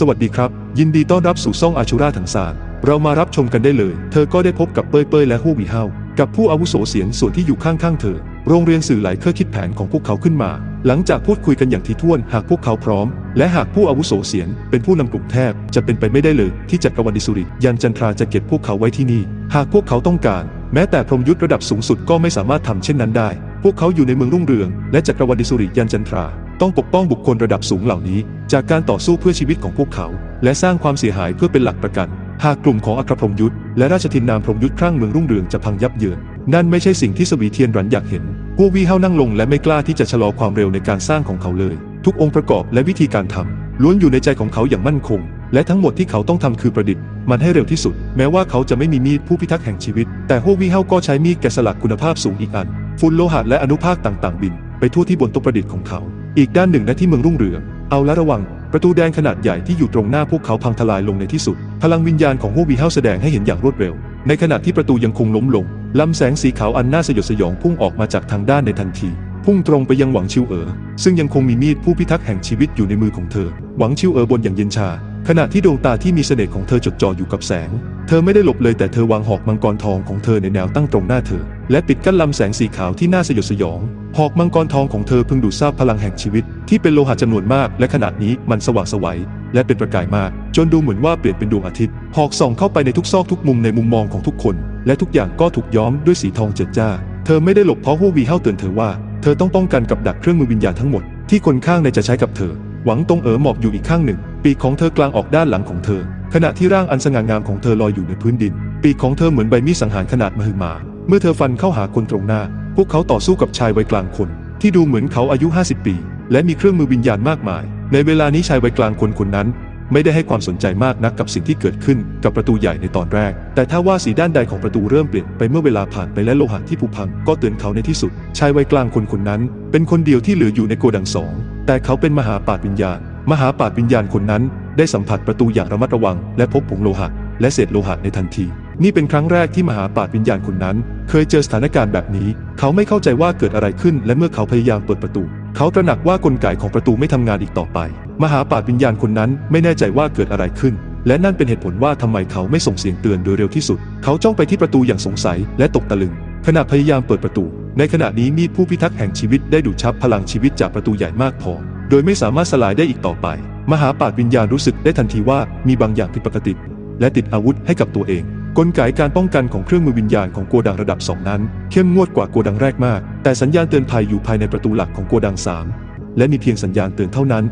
สวัสดีครับ ยินดีต้อนรับสู่ซ่องอาชูราถังซานเรามารับชมกันได้เลย เธอก็ได้พบกับเป้ยเป้ยและฮู้วีเฮากับผู้อาวุโสเสียงส่วนที่อยู่ข้างๆเธอ โรงเรียนสื่อหลายเครือคิดแผนของพวกเขาขึ้นมา หลังจากพูดคุยกันอย่างถี่ถ้วน หากพวกเขาพร้อม และหากผู้อาวุโสเสียง เป็นผู้นำกลุ่มแทบ จะเป็นไปไม่ได้เลยที่จักรวรรดิสุริยันจันทราจะเก็บพวกเขาไว้ที่นี่ หากพวกเขาต้องการ แม้แต่พรหมยุทธระดับสูงสุดก็ไม่สามารถทำเช่นนั้นได้ พวกเขาอยู่ในเมืองรุ่งเรือง และจักรวรรดิสุริยันจันทรา ต้องปกป้องบุคคลระดับสูงเหล่านี้ จากการต่อสู้เพื่อชีวิตของพวกเขา และสร้างความเสียหายเพื่อเป็นหลักประกัน หากกลุ่มของอัครพรหมยุทธและราชทินนามพรหมยุทธครั่งเมืองรุ่งเรืองจะพังยับเยิน นั่นไม่ใช่สิ่งที่สวีเทียนรันอยากเห็นพวกวีเฮานั่งลงและไม่กล้าที่จะชะลอความเร็วในการสร้างของเขาเลย ทุกองค์ประกอบและวิธีการทำล้วนอยู่ในใจของเขาอย่างมั่นคง และทั้งหมดที่เขาต้องทำคือประดิษฐ์ มันให้เร็วที่สุด แม้ว่าเขาจะไม่มีมีดผู้พิทักษ์แห่งชีวิต แต่พวกวีเฮาก็ใช้มีดแกะสลักคุณภาพสูงอีกอัน ฝุ่นโลหะและอนุภาคต่างๆ บิน ไปทั่วที่บนโต๊ะประดิษฐ์ของเขา อีกด้านหนึ่งณที่เมืองรุ่งเรือง เอาละระวัง ประตูแดงขนาดใหญ่ที่อยู่ตรงหน้าพวกเขาพังทลายลงในที่สุด พลังวิญญาณของฮูวีเฮาแสดงให้เห็นอย่างรวดเร็ว ในขณะที่ประตูยังคงล้มลงลำแสงสีขาวอันน่าสยดสยองพุ่งออกมาจากทางด้านในทันทีพุ่งตรงไปยังหวังชิวเอ๋อซึ่งยังคงมีมีดผู้พิทักษ์แห่งชีวิตอยู่ในมือของเธอ หวังชิวเอ๋อบนอย่างเย็นชา ขณะที่ดวงตาที่มีเสน่ห์ของเธอจดจ่ออยู่กับแสง เธอไม่ได้หลบเลยแต่เธอวางหอกมังกรทองของเธอในแนวตั้งตรงหน้าเธอ และปิดกั้นลำแสงสีขาวที่น่าสยดสยอง หอกมังกรทองของเธอเพิ่งดูดซาบพลังแห่งชีวิต ที่เป็นโลหะจำนวนมาก และขนาดนี้มันสว่างไสวัย และเป็นประกายมาก จนดูเหมือนว่าเปลี่ยนเป็นดวงอาทิตย์ หอกส่องเข้าไปในทุกซอกทุกมุมในมุมมองของทุกคน และทุกอย่างก็ถูกย้อมด้วยสีทองเจิดจ้า เธอไม่ได้หลบเพราะฮู้วีเฮาเตือนเธอว่า เธอต้องป้องกันกับดักเครื่องมือวิญญาณทั้งหมดที่คนข้างในจะใช้กับเธอ หวังตรงเอ๋อหมอบอยู่อีกข้างหนึ่ง ปีกของเธอกลางออกด้านหลังของเธอ ขณะที่ร่างอันสง่างามของเธอลอยอยู่ในพื้นดิน ปีกของเธอเหมือนใบมีดสังหารขนาดมหึมา เมื่อเธอฟันเข้าหาคนตรงหน้า พวกเขาต่อสู้กับชายวัยกลางคน ที่ดูเหมือนเขาอายุ 50 ปี และมีเครื่องมือวิญญาณมากมาย ในเวลานี้ชายวัยกลางคนคนนั้น ไม่ได้ให้ความสนใจมากนักกับสิ่งที่เกิดขึ้นกับประตูใหญ่ในตอนแรก แต่ถ้าว่าสีด้านใดของประตูเริ่มเปลี่ยนไปเมื่อเวลาผ่านไปและโลหะที่ผุพังก็เตือนเขาในที่สุด ชายวัยกลางคนคนนั้น เป็นคนเดียวที่เหลืออยู่ในโกดังสองแต่เขาเป็นมหาปาฏวิญญาณ มหาปาฏวิญญาณคนนั้นได้สัมผัสประตูอย่างระมัดระวัง และพบผงโลหะ และเศษโลหะในทันที นี่เป็นครั้งแรกที่มหาปาฏวิญญาณคนนั้น เคยเจอสถานการณ์แบบนี้ เขาไม่เข้าใจว่าเกิดอะไรขึ้น และเมื่อเขาพยายามเปิดประตู เขาตระหนักว่ากลไกของประตูไม่ทำงานอีกต่อไป มหาปาฏวิญญาณคนนั้นไม่แน่ใจว่าเกิดอะไรขึ้น และนั่นเป็นเหตุผลว่าทำไมเขาไม่ส่งเสียงเตือนโดยเร็วที่สุด เขาจ้องไปที่ประตูอย่างสงสัย และตกตะลึง ขณะพยายามเปิดประตู ในขณะนี้มีดผู้พิทักษ์แห่งชีวิตได้ดูดชับพลังชีวิตจากประตูใหญ่มากพอ โดยไม่สามารถสลายได้อีกต่อไป มหาปาฏวิญญาณรู้สึกได้ทันทีว่ามีบางอย่างผิดปกติ และติดอาวุธให้กับตัวเอง กลไกการป้องกันของเครื่องมือวิญญาณของโกดังระดับ 2 นั้น เข้มงวดกว่าโกดังแรกมาก แต่สัญญาณเตือนภัยอยู่ภายในประตูหลักของโกดัง 3 และมีเพียงสัญญาณเตือนเท่านั้น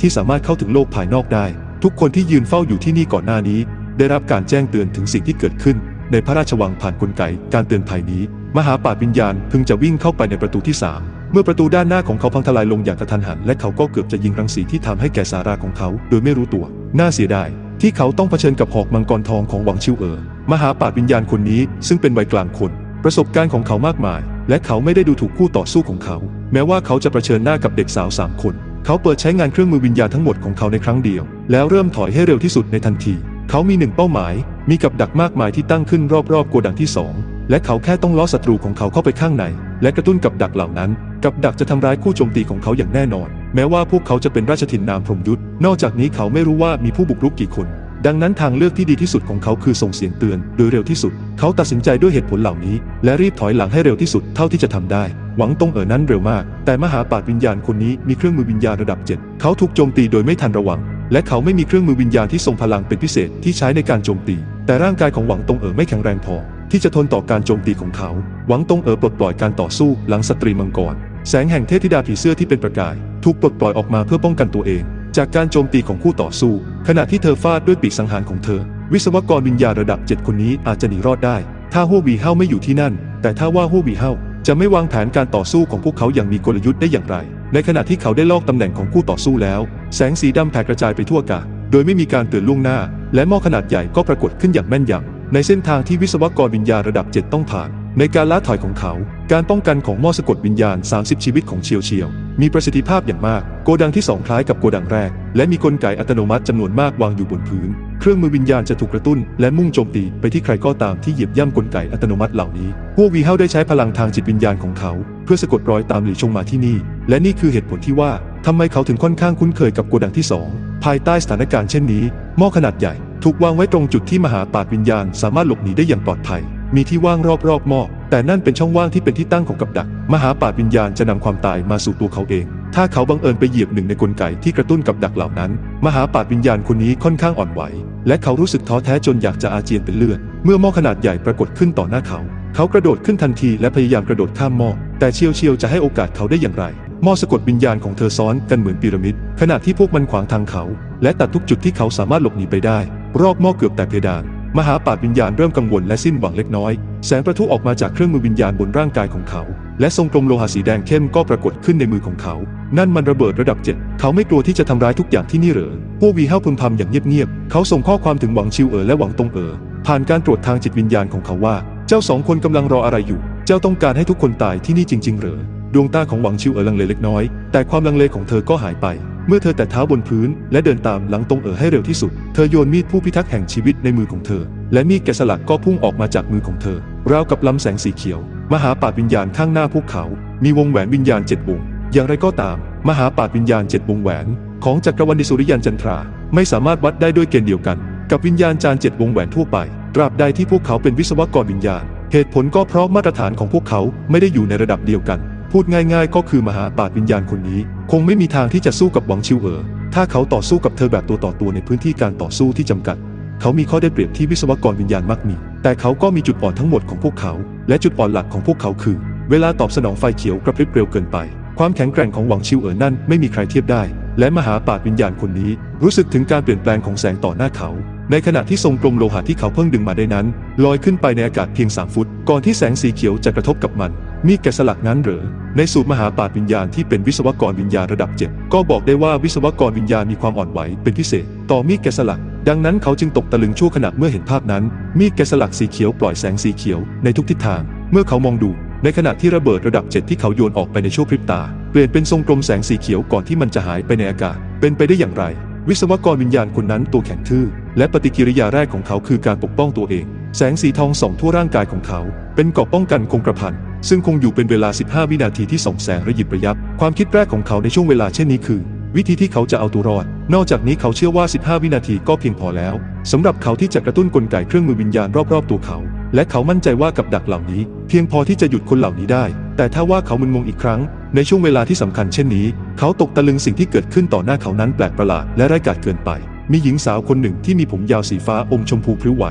ที่สามารถเข้าถึงโลกภายนอกได้ ทุกคนที่ยืนเฝ้าอยู่ที่นี่ก่อนหน้านี้ ได้รับการแจ้งเตือนถึงสิ่งที่เกิดขึ้น ในพระราชวังผ่านกลไกการเตือนภัยนี้ มหาปาฏวิญญาณพึงจะวิ่งเข้าไปในประตูที่สาม เมื่อประตูด้านหน้าของเขาพังทลายลงอย่างกระทันหัน และเขาก็เกือบจะยิงรังสีที่ทำให้แก่สาราของเขา โดยไม่รู้ตัว น่าเสียดายที่เขาต้องเผชิญกับหอกมังกรทองของหวังชิวเอ๋อมหาปาฏวิญญาณคนนี้ซึ่งเป็นวัยกลางคน ประสบการณ์ของเขามากมาย และเขาไม่ได้ดูถูกคู่ต่อสู้ของเขา แม้ว่าเขาจะเผชิญหน้ากับเด็กสาวสามคน เขาเปิดใช้งานเครื่องมือวิญญาณทั้งหมดของเขาในครั้งเดียว แล้วเริ่มถอยให้เร็วที่สุดในทันที เขามีหนึ่งเป้าหมาย มีกับดักมากมายที่ตั้งขึ้นรอบๆโกดังที่สองและเขาแค่ต้องล้อศัตรูของเขาเข้าไปข้างใน และกระตุ้นกับดักเหล่านั้น กับดักจะทำร้ายคู่โจมตีของเขาอย่างแน่นอน แม้ว่าพวกเขาจะเป็นราชถิ่นนามพรหมยุทธ์นอกจากนี้เขาไม่รู้ว่ามีผู้บุกรุกกี่คน ดังนั้นทางเลือกที่ดีที่สุดของเขาคือส่งเสียงเตือนโดยเร็วที่สุด เขาตัดสินใจด้วยเหตุผลเหล่านี้ และรีบถอยหลังให้เร็วที่สุดเท่าที่จะทำได้ หวังตงเอ๋อนั้นเร็วมาก แต่มหาปาฏวิญญาณคนนี้มีเครื่องมือวิญญาณระดับเจ็ดเขาถูกโจมตีโดยไม่ทันระวัง และเขาไม่มีเครื่องมือวิญญาณที่ทรงพลังเป็นพิเศษที่ใช้ในการโจมตี แต่ร่างกายของหวังตงเอ๋อไม่แข็งแรงพอที่จะทนต่อการโจมตีของเขา หวังตงเอ๋อปลดปล่อยการต่อสู้หลังสตรีมังกร แสงแห่งเทพธิดาผีเสื้อที่เป็นประกาย ถูกปลดปล่อยออกมาเพื่อป้องกันตัวเอง จากการโจมตีของคู่ต่อสู้ ขณะที่เธอฟาดด้วยปีกสังหารของเธอ วิศวกรวิญญาระดับ7คนนี้อาจจะหนีรอดได้ ถ้าฮัววีเฮาไม่อยู่ที่นั่น แต่ถ้าว่าฮัววีเฮาจะไม่วางแผนการต่อสู้ของพวกเขาอย่างมีกลยุทธ์ได้อย่างไร ในขณะที่เขาได้ลอกตำแหน่งของคู่ต่อสู้แล้ว แสงสีดำแผ่กระจายไปทั่วกาศโดยไม่มีการเตือนล่วงหน้า และหม้อขนาดใหญ่ก็ปรากฏขึ้นอย่างแม่นยำในเส้นทางที่วิศวกรวิญญาระดับ 7 ต้องผ่าน ในการล้าถอยของเขา การป้องกันของหม้อสะกดวิญญาณ 30 ชีวิตของเชียวเชียว มีประสิทธิภาพอย่างมาก โกดังที่ 2 คล้ายกับโกดังแรก และมีกลไกอัตโนมัติจำนวนมากวางอยู่บนพื้น เครื่องมือวิญญาณจะถูกกระตุ้น และมุ่งโจมตีไปที่ใครก็ตามที่เหยียบย่ำกลไกอัตโนมัติเหล่านี้ พวกวีเฮาได้ใช้พลังทางจิตวิญญาณของเขา เพื่อสะกดรอยตามหลีชงมาที่นี่ และนี่คือเหตุผลที่ว่าทำไมเขาถึงค่อนข้างคุ้นเคยกับโกดังที่สองภายใต้สถานการณ์เช่นนี้หม้อขนาดใหญ่ ถูกวางไว้ตรงจุดที่มหาปาฏวิญญาณ สามารถหลบหนีได้อย่างปลอดภัย มีที่ว่างรอบๆหม้อแต่นั่นเป็นช่องว่างที่เป็นที่ตั้งของกับดัก มหาปาฏวิญญาณจะนำความตายมาสู่ตัวเขาเอง ถ้าเขาบังเอิญไปเหยียบหนึ่งในกลไกที่กระตุ้นกับดักเหล่านั้น มหาปาฏวิญญาณคนนี้ค่อนข้างอ่อนไหว และเขารู้สึกท้อแท้จนอยากจะอาเจียนเป็นเลือด เมื่อหม้อขนาดใหญ่ปรากฏขึ้นต่อหน้าเขา เขากระโดดขึ้นทันทีและพยายามกระโดดข้ามหม้อแต่เชียวเชียวจะให้โอกาสเขาได้อย่างไรหม้อสะกดวิญญาณของเธอซ้อนกันเหมือนพีระมิด ขณะที่พวกมันขวางทางเขา และตัดทุกจุดที่เขาสามารถหลบหนีไปได้ รอบหม้อเกือบแตกเพดาน มหาปาฏวิญญาณเริ่มกังวลและสิ้นหวังเล็กน้อย แสงประทุออกมาจากเครื่องมือวิญญาณบนร่างกายของเขา และทรงกลมโลหะสีแดงเข้มก็ปรากฏขึ้นในมือของเขา นั่นมันระเบิดระดับเจ็ดเขาไม่กลัวที่จะทำร้ายทุกอย่างที่นี่เหรอพวกวีเฮาพึมพำอย่างเงียบๆเขาส่งข้อความถึงหวังชิวเอ๋อและหวังตงเอ๋อผ่านการตรวจทางจิตวิญญาณของเขาว่า เจ้าสองคนกำลังรออะไรอยู่ เจ้าต้องการให้ทุกคนตายที่นี่จริง ๆ เหรอดวงตาของหวังชิวเอ๋อลังเลเล็กน้อย แต่ความลังเลของเธอก็หายไป เมื่อเธอแตะเท้าบนพื้น และเดินตามหลังตรงเอ๋อให้เร็วที่สุด เธอโยนมีดผู้พิทักษ์แห่งชีวิตในมือของเธอ และมีดแกะสลักก็พุ่งออกมาจากมือของเธอ ราวกับลำแสงสีเขียว มหาปาฏวิญญาณข้างหน้าพวกเขา มีวงแหวนวิญญาณเจ็ดวง อย่างไรก็ตาม มหาปาฏวิญญาณเจ็ดวงแหวน ของจักรวรรดิสุริยันจันทรา ไม่สามารถวัดได้ด้วยเกณฑ์เดียวกัน กับวิญญาณจานเจ็ดวงแหวนทั่วไป ตราบใดที่พวกเขาเป็นวิศวกรวิญญาณ เหตุผลก็เพราะมาตรฐานของพวกเขาไม่ได้อยู่ในระดับเดียวกัน พูดง่ายๆ ก็คือมหาปาดวิญญาณคนนี้ คงไม่มีทางที่จะสู้กับหวังชิวเอ๋อถ้าเขาต่อสู้กับเธอแบบตัวต่อตัวในพื้นที่การต่อสู้ที่จำกัด เขามีข้อได้เปรียบที่วิศวกรวิญญาณมักมี แต่เขาก็มีจุดอ่อนทั้งหมดของพวกเขา และจุดอ่อนหลักของพวกเขาคือ เวลาตอบสนองไฟเขียวกระพริบเร็วเกินไป ความแข็งแกร่งของหวังชิวเอ๋อนั่นไม่มีใครเทียบได้ และมหาปาฏวิญญาณคนนี้รู้สึกถึงการเปลี่ยนแปลงของแสงต่อหน้าเขา ในขณะที่ทรงกลมโลหะที่เขาเพิ่งดึงมาได้นั้น ลอยขึ้นไปในอากาศเพียง3ฟุต ก่อนที่แสงสีเขียวจะกระทบกับมัน มีดแกะสลักนั้นหรือในสูตรมหาปาฏวิญญาณที่เป็นวิศวกรวิญญาณระดับเจ็ดก็บอกได้ว่าวิศวกรวิญญาณมีความอ่อนไหวเป็นพิเศษ ต่อมีดแกะสลัก ดังนั้นเขาจึงตกตะลึงชั่วขณะเมื่อเห็นภาพนั้น มีดแกะสลักสีเขียวปล่อยแสงสีเขียวในทุกทิศทาง เมื่อเขามองดู ในขณะที่ระเบิดระดับเจ็ดที่เขาโยนออกไปในชั่วพริบตา เปลี่ยนเป็นทรงกลมแสงสีเขียวก่อนที่มันจะหายไปในอากาศ เป็นไปได้อย่างไร วิศวกรวิญญาณคนนั้นตัวแข็งทื่อ และปฏิกิริยาแรกของเขาคือการปกป้องตัวเอง แสงสีทองส่องทั่วร่างกายของเขา เป็นเกราะป้องกันคงกระพันซึ่งคงอยู่เป็นเวลา 15 วินาทีที่ส่องแสงระยิบระยับ ความคิดแรกของเขาในช่วงเวลาเช่นนี้คือ วิธีที่เขาจะเอาตัวรอด นอกจากนี้เขาเชื่อว่า 15 วินาทีก็เพียงพอแล้วสำหรับเขาที่จะกระตุ้นกลไกเครื่องมือวิญญาณรอบๆตัวเขา และเขามั่นใจว่ากับดักเหล่านี้ เพียงพอที่จะหยุดคนเหล่านี้ได้ แต่ถ้าว่าเขามึนงงอีกครั้ง ในช่วงเวลาที่สำคัญเช่นนี้ เขาตกตะลึงสิ่งที่เกิดขึ้นต่อหน้าเขานั้นแปลกประหลาดและไร้กาจเกินไป มีหญิงสาวคนหนึ่งที่มีผมยาวสีฟ้าอมชมพูพริ้วไหว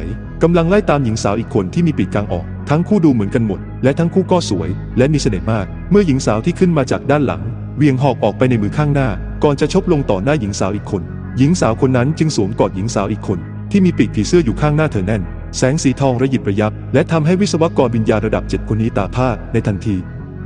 กำลังไล่ตามหญิงสาวอีกคนที่มีปีกกลางออก ทั้งคู่ดูเหมือนกันหมด และทั้งคู่ก็สวย และมีเสน่ห์มาก เมื่อหญิงสาวที่ขึ้นมาจากด้านหลังเวียงหอกออกไปในมือข้างหน้า ก่อนจะชบลงต่อหน้าหญิงสาวอีกคน หญิงสาวคนนั้นจึงสวมกอดหญิงสาวอีกคน ที่มีปีกผีเสื้ออยู่ข้างหน้าเธอแน่น แสงสีทองระยิบระยับ และทำให้วิศวกรวิญญาณระดับเจ็ดคนนี้ตาพร่าในทันที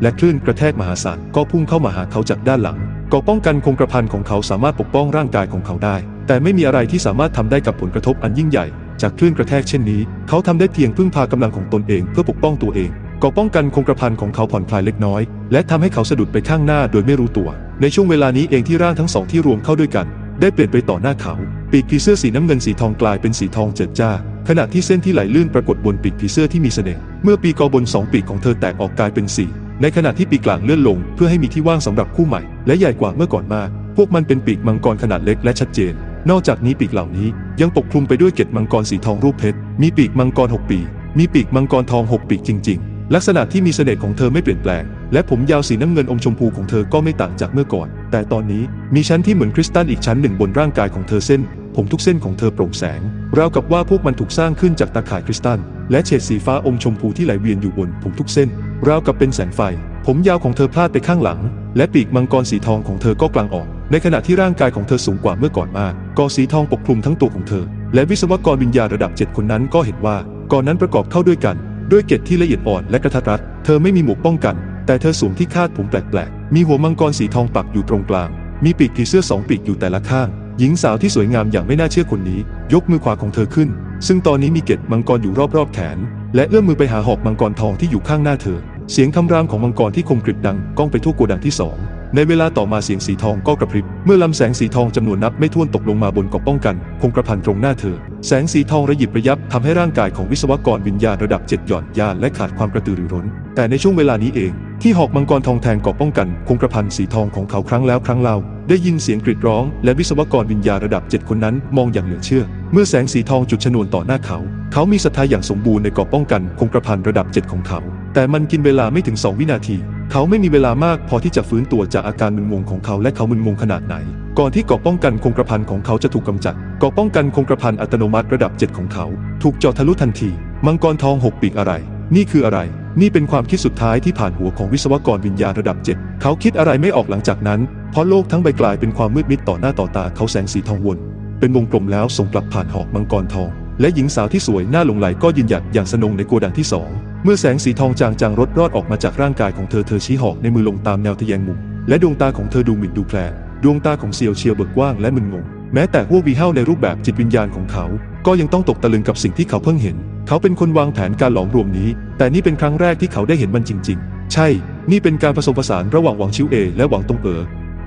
และคลื่นกระแทกมหาศาลก็พุ่งเข้ามาหาเขาจากด้านหลังเกราะป้องกันคงกระพันของเขาสามารถปกป้องร่างกายของเขาได้ แต่ไม่มีอะไรที่สามารถทำได้กับผลกระทบอันยิ่งใหญ่ จากคลื่นกระแทกเช่นนี้ เขาทำได้เพียงพึ่งพากำลังของตนเองเพื่อปกป้องตัวเองเกราะป้องกันคงกระพันของเขาผ่อนคลายเล็กน้อย และทำให้เขาสะดุดไปข้างหน้าโดยไม่รู้ตัว ในช่วงเวลานี้เองที่ร่างทั้งสองที่รวมเข้าด้วยกัน ได้เปลี่ยนไปต่อหน้าเขา ปีกผีเสื้อสีน้ำเงินสีทองกลายเป็นสีทองเจิดจ้าขณะที่เส้นที่ไหลลื่นปรากฏบนปีกผีเสื้อที่มีเสน่ห์เมื่อปีกอบนสองปีกของเธอแตกออกกลายเป็นสี ในขณะที่ปีกกลางเลื่อนลง เพื่อให้มีที่ว่างสำหรับคู่ใหม่ และใหญ่กว่าเมื่อก่อนมากพวกมันเป็นปีกมังกรขนาดเล็กและชัดเจน นอกจากนี้ปีกเหล่านี้ยังปกคลุมไปด้วยเกล็ดมังกรสีทองรูปเพชร มีปีกมังกรหกปี มีปีกมังกรทองหกปีกจริง ๆ ลักษณะที่มีเสน่ห์ของเธอไม่เปลี่ยนแปลง และผมยาวสีน้ำเงินอมชมพูของเธอก็ไม่ต่างจากเมื่อก่อน แต่ตอนนี้มีชั้นที่เหมือนคริสตัลอีกชั้นหนึ่งบนร่างกายของเธอเส้น ผมทุกเส้นของเธอโปร่งแสง ราวกับว่าพวกมันถูกสร้างขึ้นจากตาข่ายคริสตัล และเฉดสีฟ้าอมชมพูที่ไหลเวียนอยู่บนผมทุกเส้น ราวกับเป็นแสงไฟ ผมยาวของเธอพลาดไปข้างหลัง และปีกมังกรสีทองของเธอก็กลางออก ในขณะที่ร่างกายของเธอสูงกว่าเมื่อก่อนมากกอสีทองปกคลุมทั้งตัวของเธอ และวิศวกรวิญญาณระดับเจ็ดคนนั้นก็เห็นว่าก่อนนั้นประกอบเข้าด้วยกัน ด้วยเกล็ดที่ละเอียดอ่อนและกระทัดรัดเธอไม่มีหมวกป้องกัน แต่เธอสวมที่คาดผมแปลกๆมีหัวมังกรสีทองปักอยู่ตรงกลาง มีปีกผีเสื้อสองปีกอยู่แต่ละข้าง หญิงสาวที่สวยงามอย่างไม่น่าเชื่อคนนี้ ยกมือขวาของเธอขึ้น ซึ่งตอนนี้มีเกล็ดมังกรอยู่รอบๆแขน และเอื้อมมือไปหาหอกมังกรทองที่อยู่ข้างหน้าเธอ เสียงคำรามของมังกรที่คมกริบดังก้องไปทั่วโกดังที่สองในเวลาต่อมาเสียงสีทองก็กระพริบ เมื่อลำแสงสีทองจำนวนนับไม่ถ้วนตกลงมาบนเกราะป้องกัน คงกระพันตรงหน้าเธอ แสงสีทองระยิบระยับทำให้ร่างกายของวิศวกรวิญญาณระดับเจ็ดหย่อนยานและขาดความกระตือรือร้น แต่ในช่วงเวลานี้เอง ที่หอกมังกรทองแทงเกราะป้องกัน คงกระพันสีทองของเขาครั้งแล้วครั้งเล่าได้ยินเสียงกรีดร้อง และวิศวกรวิญญาณระดับเจ็ดคนนั้นมองอย่างเหลือเชื่อ เมื่อแสงสีทองจุดชนวนต่อหน้าเขา เขามีศรัทธาอย่างสมบูรณ์ในกราะป้องกันคงกระพันระดับเจ็ดของเขา แต่มันกินเวลาไม่ถึง2วินาที เขาไม่มีเวลามากพอที่จะฟื้นตัวจากอาการมึนงงของเขาและเขามึนงงขนาดไหน ก่อนที่กราะป้องกันคงกระพันของเขาจะถูกกำจัดกราะป้องกันคงกระพันอัตโนมัติระดับ7ของเขา ถูกเจาะทะลุทันที มังกรทองหกปีกอะไร นี่คืออะไร นี่เป็นความคิดสุดท้ายที่ผ่านหัวของวิศวกรวิญญาณระดับ7เขาคิดอะไรไม่ออกหลังจากนั้นเพราะโลกทั้งใบกลายเป็นความมืดมิดต่อหน้าต่อตาเขาแสงสีทองวน เป็นวงกลมแล้วส่งกลับผ่านหอกมังกรทอง และหญิงสาวที่สวยน่าหลงไหลก็ยืนหยัดอย่างสนงในโกดังที่สองเมื่อแสงสีทองจางๆรดรอดออกมาจากร่างกายของเธอเธอชี้หอกในมือลงตามแนวทะแยงมุมและดวงตาของเธอดูหมิ่นดูแคลนดวงตาของเซียวเชียวเบิกกว้างและมึนงง แม้แต่พววีเฮาในรูปแบบจิตวิญญาณของเขา ก็ยังต้องตกตะลึงกับสิ่งที่เขาเพิ่งเห็น เขาเป็นคนวางแผนการหลอมรวมนี้ แต่นี่เป็นครั้งแรกที่เขาได้เห็นมันจริง ๆ ใช่ นี่เป็นการผสมผสานระหว่างหวังชิวเอ และหวังตงเอ๋อ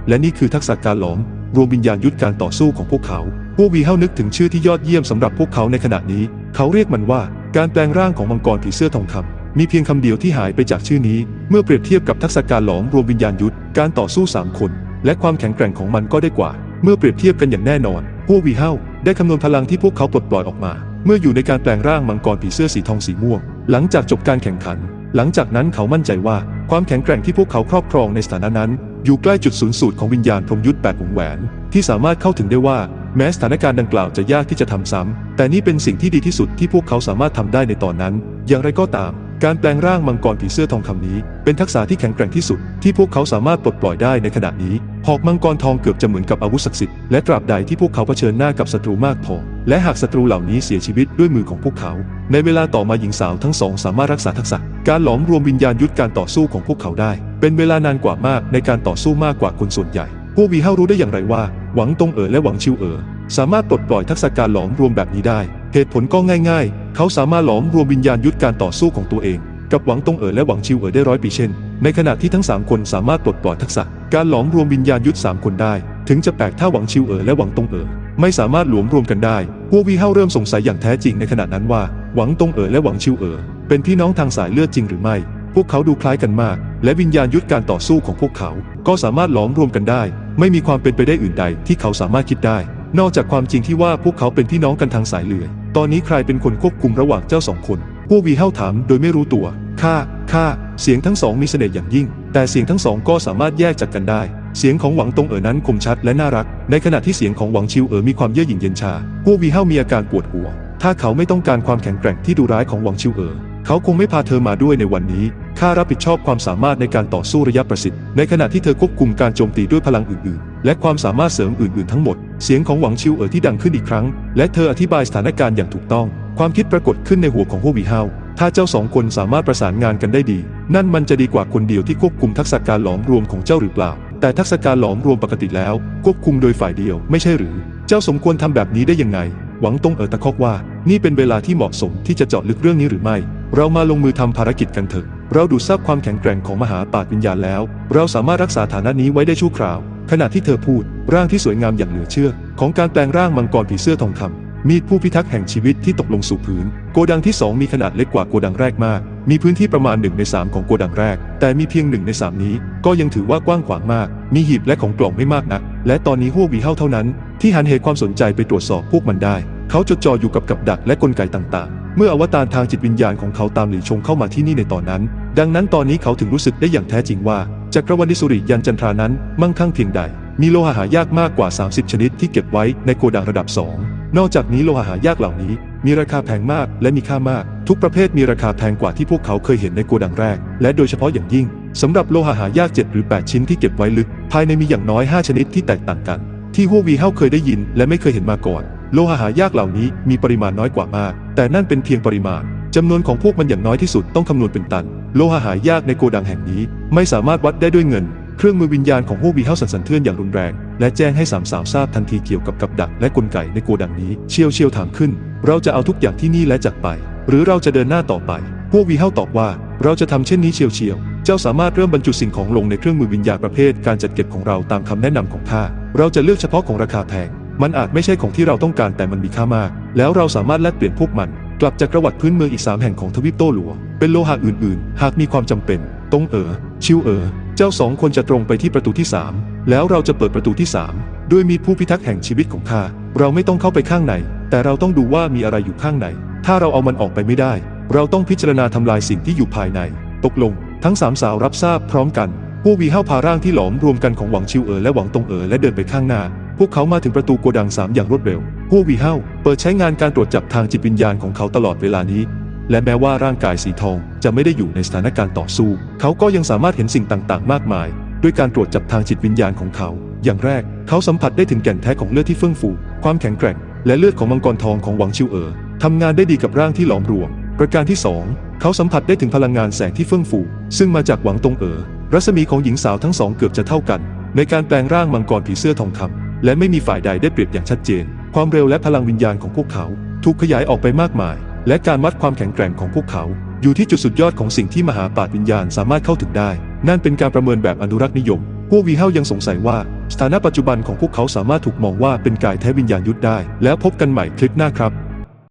และนี่คือทักษะการหลอม รวมวิญญาณยุทธการต่อสู้ของพวกเขา พวกวีเฮานึกถึงชื่อที่ยอดเยี่ยมสำหรับพวกเขาในขณะนี้ เขาเรียกมันว่าการแปลงร่างของมังกรผีเสื้อทองคำมีเพียงคำเดียวที่หายไปจากชื่อนี้ เมื่อเปรียบเทียบกับทักษะการหลอมรวมวิญญาณยุทธการต่อสู้สามคน และความแข็งแกร่งของมันก็ได้กว่า เมื่อเปรียบเทียบกันอย่างแน่นอน พวกวีเฮาได้คำนวณพลังที่พวกเขาปลดปล่อยออกมา เมื่ออยู่ในการแปลงร่างมังกรผีเสื้อสีทองสีม่วง หลังจากจบการแข่งขัน หลังจากนั้นเขามั่นใจว่าความแข็งแกร่งที่พวกเขาครอบครองในสถานะนั้น อยู่ใกล้จุดศูนย์สูตรของวิญญาณพรมยุทธ์แปดวงแหวน ที่สามารถเข้าถึงได้ว่า แม้สถานการณ์ดังกล่าวจะยากที่จะทำซ้ำแต่นี่เป็นสิ่งที่ดีที่สุดที่พวกเขาสามารถทำได้ในตอนนั้น อย่างไรก็ตาม การแปลงร่างมังกรผีเสื้อทองคำนี้ เป็นทักษะที่แข็งแกร่งที่สุดที่พวกเขาสามารถปลดปล่อยได้ในขณะนี้ หอกมังกรทองเกือบจะเหมือนกับอาวุธศักดิ์สิทธิ์และตราบใดที่พวกเขาเผชิญหน้ากับศัตรูมากพอ และหากศัตรูเหล่านี้เสียชีวิตด้วยมือของพวกเขา ในเวลาต่อมาหญิงสาวทั้งสองสามารถรักษาทักษะ การหลอมรวมวิญญาณยุทธการต่อสู้ของพวกเขาได้ เป็นเวลานานกว่ามากในการต่อสู้มากกว่าคนส่วนใหญ่ พวกวีเฮารู้ได้อย่างไรว่า หวังตงเอ๋อและหวังชิวเอ๋อสามารถปลดปล่อยทักษะการหลอมรวมแบบนี้ได้ เหตุผลก็ง่าย ๆ เขาสามารถหลอมรวมวิญญาณยุทธการต่อสู้ของตัวเอง กับหวังตงเอ๋อและหวังชิวเอ๋อได้ร้อยปีเช่น ในขณะที่ทั้งสามคนสามารถปลดปล่อยทักษะ การหลอมรวมวิญญาณยุทธสามคนได้ ถึงจะแปลกถ้าหวังชิวเอ๋อและหวังตงเอ๋อไม่สามารถหลวมรวมกันได้ พวกวีเฮาเริ่มสงสัยอย่างแท้จริงในขณะนั้นว่า หวังตงเอ๋อและหวังชิวเอ๋อเป็นพี่น้องทางสายเลือดจริงหรือไม่ พวกเขาดูคล้ายกันมาก และวิญญาณยุทธการต่อสู้ของพวกเขา ก็สามารถหลอมรวมกันได้ ไม่มีความเป็นไปได้อื่นใดที่เขาสามารถคิดได้ นอกจากความจริงที่ว่าพวกเขาเป็นพี่น้องกันทางสายเลือด ตอนนี้ใครเป็นคนควบคุมระหว่างเจ้าสองคน พวกวีเฮาถามโดยไม่รู้ตัว ข้า ข้า เสียงทั้งสองมีเสน่ห์อย่างยิ่ง แต่เสียงทั้งสองก็สามารถแยกจากกันได้ เสียงของหวังตงเอ๋อนั้นคมชัดและน่ารัก ในขณะที่เสียงของหวังชิวเอ๋อมีความเยือหยิ่งเย็นชาพวกวีเฮามีอาการปวดหัว ถ้าเขาไม่ต้องการความแข็งแกร่งที่ดุร้ายของหวังชิวเอ๋อเขาคงไม่พาเธอมาด้วยในวันนี้ข้ารับผิดชอบความสามารถในการต่อสู้ระยะประสิทธิ์ ในขณะที่เธอควบคุมการโจมตีด้วยพลังอื่นๆ และความสามารถเสริมอื่นๆทั้งหมด เสียงของหวังชิวเอ๋อที่ดังขึ้นอีกครั้ง และเธออธิบายสถานการณ์อย่างถูกต้อง ความคิดปรากฏขึ้นในหัวของฮววีเฮา ถ้าเจ้าสองคนสามารถประสานงานกันได้ดี นั่นมันจะดีกว่าคนเดียวที่ควบคุมทักษะการหลอมรวมของเจ้าหรือเปล่า แต่ทักษะการหลอมรวมปกติแล้ว ควบคุมโดยฝ่ายเดียวไม่ใช่หรือ เจ้าสมควรทำแบบนี้ได้ยังไง หวังตงเอ๋อตะคอกว่า นี่เป็นเวลาที่เหมาะสมที่จะเจาะลึกเรื่องนี้หรือไม่ เรามาลงมือทำภารกิจกันเถอะ เราดูทราบความแข็งแกร่งของมหาปาฏวิญญาณแล้ว เราสามารถรักษาฐานะนี้ไว้ได้ชั่วคราว ขณะที่เธอพูด ร่างที่สวยงามอย่างเหลือเชื่อ ของการแปลงร่างมังกรผีเสื้อทองคำ มีดผู้พิทักษ์แห่งชีวิตที่ตกลงสู่พื้น โกดังที่ 2 มีขนาดเล็กกว่าโกดังแรกมาก มีพื้นที่ประมาณ1ใน3ของโกดังแรก แต่มีเพียง1ใน3นี้ ก็ยังถือว่ากว้างขวางมาก มีหีบและของกล่องไม่มากนัก และตอนนี้หัววีเฮาเท่านั้น ที่หันเหความสนใจไปตรวจสอบพวกมันได้ เขาจดจ่ออยู่กับกับดักและกลไกต่างๆ เมื่ออวตารทางจิตวิญญาณของเขาตามหลีชงเข้ามาที่นี่ในตอนนั้น ดังนั้นตอนนี้เขาถึงรู้สึกได้อย่างแท้จริงว่าจักรวรรดิสุริยันจันทรานั้นมั่งคั่งเพียงใด มีโลหะหายากมากกว่า 30 ชนิดที่เก็บไว้ในโกดังระดับ 2 นอกจากนี้โลหะหายากเหล่านี้ มีราคาแพงมากและมีค่ามาก ทุกประเภทมีราคาแพงกว่าที่พวกเขาเคยเห็นในโกดังแรก และโดยเฉพาะอย่างยิ่งสำหรับโลหะหายาก 7 หรือ 8 ชิ้นที่เก็บไว้ลึก ภายในมีอย่างน้อย 5 ชนิดที่แตกต่างกัน ที่ฮัววีเฮาเคยได้ยินและไม่เคยเห็นมาก่อน โลหะหายากเหล่านี้มีปริมาณน้อยกว่ามาก แต่นั่นเป็นเพียงปริมาณจำนวนของพวกมันอย่างน้อยที่สุดต้องคำนวณเป็นตัน โลหะหายากในโกดังแห่งนี้ ไม่สามารถวัดได้ด้วยเงิน เครื่องมือวิญญาณของฮัววีเฮาสั่นสะเทือนอย่างรุนแรง และแจ้งให้สามสาวทราบทันทีเกี่ยวกับกับดักและกลไกในโกดังนี้ เชียวเชียวถามขึ้น เราจะเอาทุกอย่างที่นี่และจากไป หรือเราจะเดินหน้าต่อไป พวกวีเฮาตอบว่า เราจะทำเช่นนี้เฉียวเฉียว เจ้าสามารถเริ่มบรรจุสิ่งของลงในเครื่องมือวิญญาณประเภท การจัดเก็บของเราตามคำแนะนำของข้าเราจะเลือกเฉพาะของราคาแพงมันอาจไม่ใช่ของที่เราต้องการแต่มันมีค่ามาก แล้วเราสามารถแลกเปลี่ยนพวกมัน กลับจากประวัติพื้นเมืองอีกสามแห่งของทวีปโตหลัว เป็นโลหะอื่นๆ หากมีความจำเป็นตงเอ๋อ ชิวเอ๋อ เจ้าสองคนจะตรงไปที่ประตูที่สามแล้วเราจะเปิดประตูที่สามด้วยมีผู้พิทักษ์แห่งชีวิตของข้าเราไม่ต้องเข้าไปข้างใน แต่เราต้องดูว่ามีอะไรอยู่ข้างใน ถ้าเราเอามันออกไปไม่ได้ เราต้องพิจารณาทำลายสิ่งที่อยู่ภายใน ตกลง ทั้งสามสาวรับทราบพร้อมกัน พวกวีห้าพาร่างที่หลอมรวมกันของหวังชิวเอ๋อและหวังตงเอ๋อและเดินไปข้างหน้า พวกเขามาถึงประตูโกดังสามอย่างรวดเร็ว พวกวีห้าเปิดใช้งานการตรวจจับทางจิตวิญญาณของเขาตลอดเวลานี้ และแม้ว่าร่างกายสีทองจะไม่ได้อยู่ในสถานการณ์ต่อสู้ เขาก็ยังสามารถเห็นสิ่งต่างๆ มากมาย ด้วยการตรวจจับทางจิตวิญญาณของเขา อย่างแรก เขาสัมผัสได้ถึงแก่นแท้ของเลือดที่เฟื่องฟู ความแข็งแกร่ง และเลือดของมังกรทองของหวังชิวเอ๋อทำงานได้ดีกับร่างที่หลอมรวม ประการที่สองเขาสัมผัสได้ถึงพลังงานแสงที่เฟื่องฟู ซึ่งมาจากหวังตงเอ๋อรัศมีของหญิงสาวทั้งสองเกือบจะเท่ากัน ในการแปลงร่างมังกรผีเสื้อทองคำและไม่มีฝ่ายใดได้เปรียบอย่างชัดเจน ความเร็วและพลังวิญญาณของพวกเขา ถูกขยายออกไปมากมาย และการวัดความแข็งแกร่งของพวกเขา อยู่ที่จุดสุดยอดของสิ่งที่มหาปาฏวิญญาณสามารถเข้าถึงได้ นั่นเป็นการประเมินแบบอนุรักษ์นิยม พวกวีเฮายังสงสัยว่า สถานะปัจจุบันของพวกเขาสามารถถูกมองว่าเป็นกายแท้วิญญาณยุทธได้ แล้วพบกันใหม่คลิปหน้าครับ